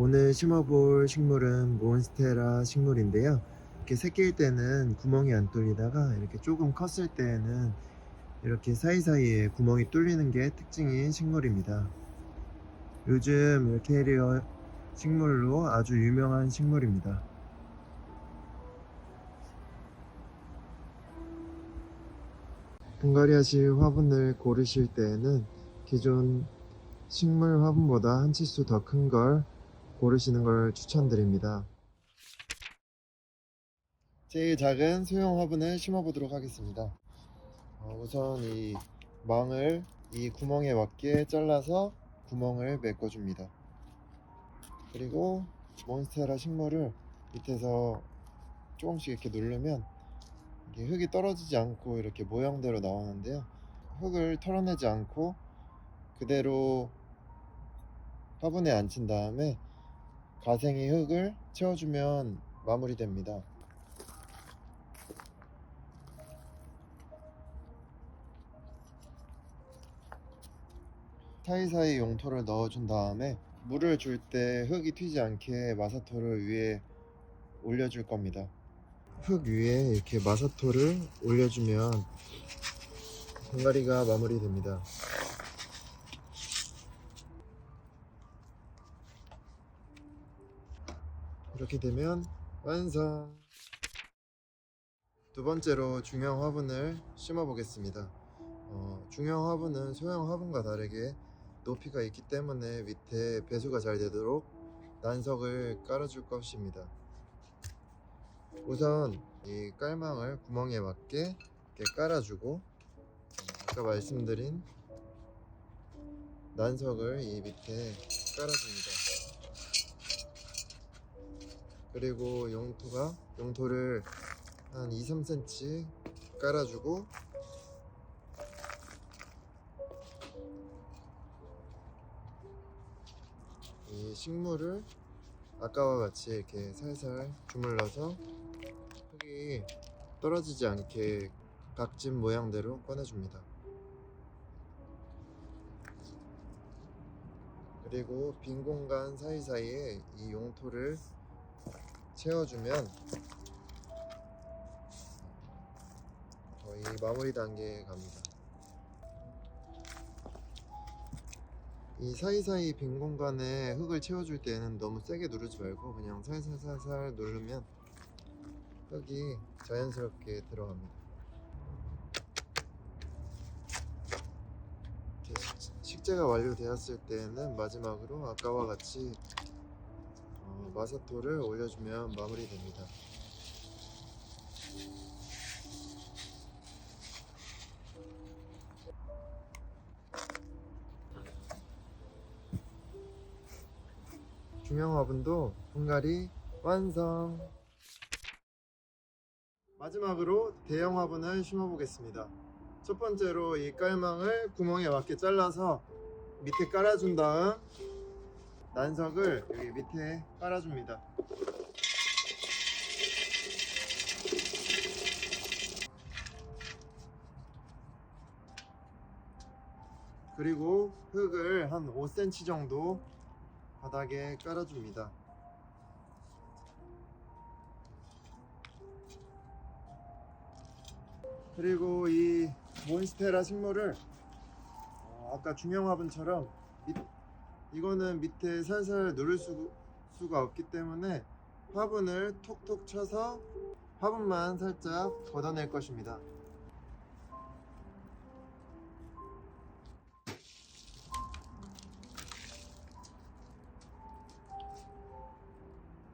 오늘 심어볼 식물은 몬스테라 식물인데요. 이렇게 새끼일 때는 구멍이 안 뚫리다가 이렇게 조금 컸을 때는 이렇게 사이사이에 구멍이 뚫리는 게 특징인 식물입니다. 요즘 이렇게리어 식물로 아주 유명한 식물입니다. 붕가리아실 화분을 고르실 때에는 기존 식물 화분보다 한 치수 더 큰 걸 고르시는 걸 추천드립니다. 제일 작은 소형 화분을 심어보도록 하겠습니다. 어, 우선 이 망을 이 구멍에 맞게 잘라서 구멍을 메꿔줍니다. 그리고 몬스테라 식물을 밑에서 조금씩 이렇게 누르면 이게 흙이 떨어지지 않고 이렇게 모양대로 나오는데요. 흙을 털어내지 않고 그대로 화분에 앉힌 다음에 가생이 흙을 채워주면 마무리됩니다. 사이사이 용토를 넣어준 다음에 물을 줄 때 흙이 튀지 않게 마사토를 위에 올려줄 겁니다. 흙 위에 이렇게 마사토를 올려주면 분갈이가 마무리됩니다. 이렇게 되면 완성! 두 번째로 중형 화분을 심어 보겠습니다. 어, 중형 화분은 소형 화분과 다르게 높이가 있기 때문에 밑에 배수가 잘 되도록 난석을 깔아줄 것입니다. 우선 이 깔망을 구멍에 맞게 이렇게 깔아주고 아까 말씀드린 난석을 이 밑에 깔아줍니다. 그리고 용토가 용토를 한 2, 3cm 깔아주고 이 식물을 아까와 같이 이렇게 살살 주물러서 흙이 떨어지지 않게 각진 모양대로 꺼내줍니다. 그리고 빈 공간 사이사이에 이 용토를 채워주면 거의 마무리 단계에 갑니다. 이 사이사이 빈 공간에 흙을 채워줄 때는 너무 세게 누르지 말고 그냥 살살살살 누르면 흙이 자연스럽게 들어갑니다. 식재가 완료되었을 때는 마지막으로 아까와 같이 어, 마사토를 올려주면 마무리됩니다. 중형 화분도 분갈이 완성. 마지막으로 대형 화분을 심어보겠습니다. 첫 번째로 이 깔망을 구멍에 맞게 잘라서 밑에 깔아준 다음 난석을 여기 밑에 깔아줍니다. 그리고 흙을 한 5cm 정도 바닥에 깔아줍니다. 그리고 이 몬스테라 식물을 어, 아까 중형 화분처럼 밑, 이거는 밑에 살살 누를 수, 수가 없기 때문에 화분을 톡톡 쳐서 화분만 살짝 걷어낼 것입니다.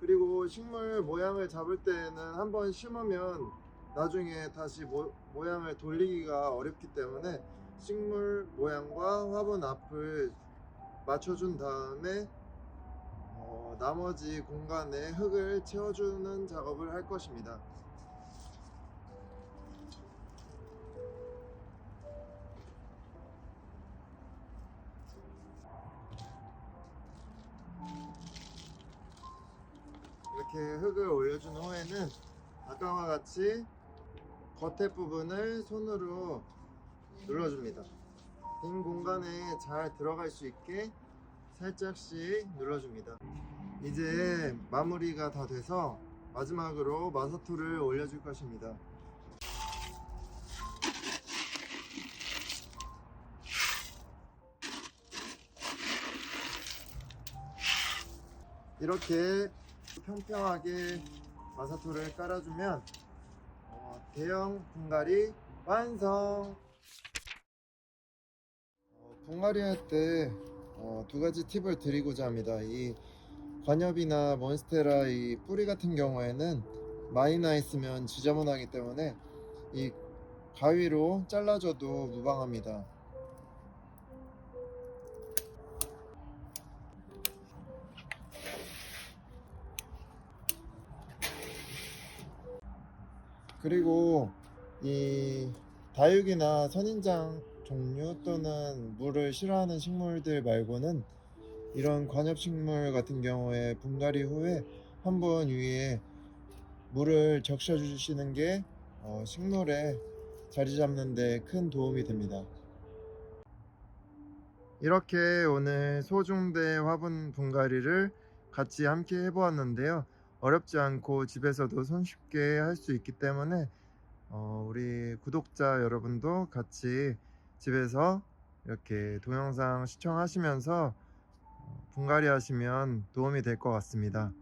그리고 식물 모양을 잡을 때는 한번 심으면 나중에 다시 모, 모양을 돌리기가 어렵기 때문에 식물 모양과 화분 앞을 맞춰준 다음에 어, 나머지 공간에 흙을 채워주는 작업을 할 것입니다. 이렇게 흙을 올려준 후에는 아까와 같이 겉에 부분을 손으로 눌러줍니다. 빈 공간에 잘 들어갈 수 있게 살짝씩 눌러줍니다. 이제 마무리가 다 돼서 마지막으로 마사토를 올려줄 것입니다. 이렇게 평평하게 마사토를 깔아주면 어, 대형 분갈이 완성! 어, 분갈이 할때 어, 두 가지 팁을 드리고자 합니다. 이 관엽이나 몬스테라 이 뿌리 같은 경우에는 많이 나 있으면 지저분하기 때문에 이 가위로 잘라줘도 무방합니다. 그리고 이 다육이나 선인장 종류 또는 물을 싫어하는 식물들 말고는 이런 관엽식물 같은 경우에 분갈이 후에 한 번 위에 물을 적셔 주시는 게 어, 식물에 자리 잡는 데 큰 도움이 됩니다. 이렇게 오늘 소중대 화분 분갈이를 같이 함께 해보았는데요. 어렵지 않고 집에서도 손쉽게 할 수 있기 때문에 어, 우리 구독자 여러분도 같이 집에서 이렇게 동영상 시청하시면서 어, 분갈이 하시면 도움이 될 것 같습니다.